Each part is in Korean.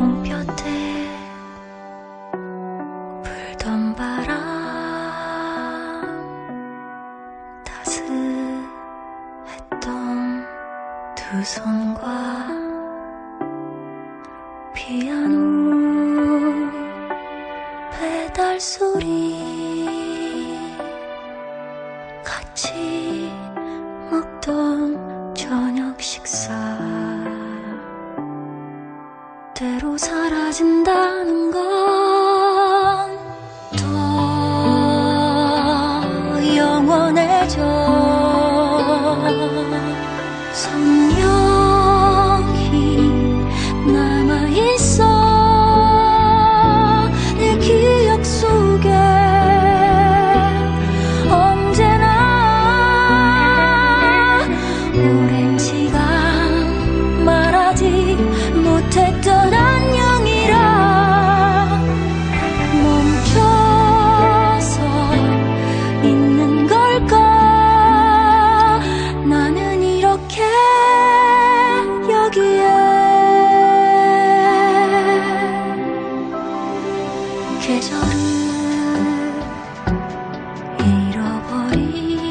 봄볕에 불던 바람 따스했던 두 손과 피아노 배달 소리 같이 그대로 사라진다는 건 더 영원해져. 선녀 잃어버린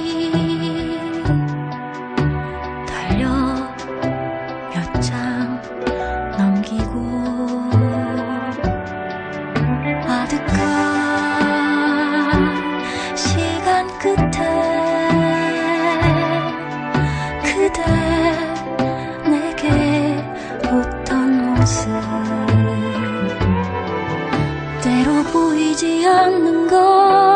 달려 때로 보이지 않는 것.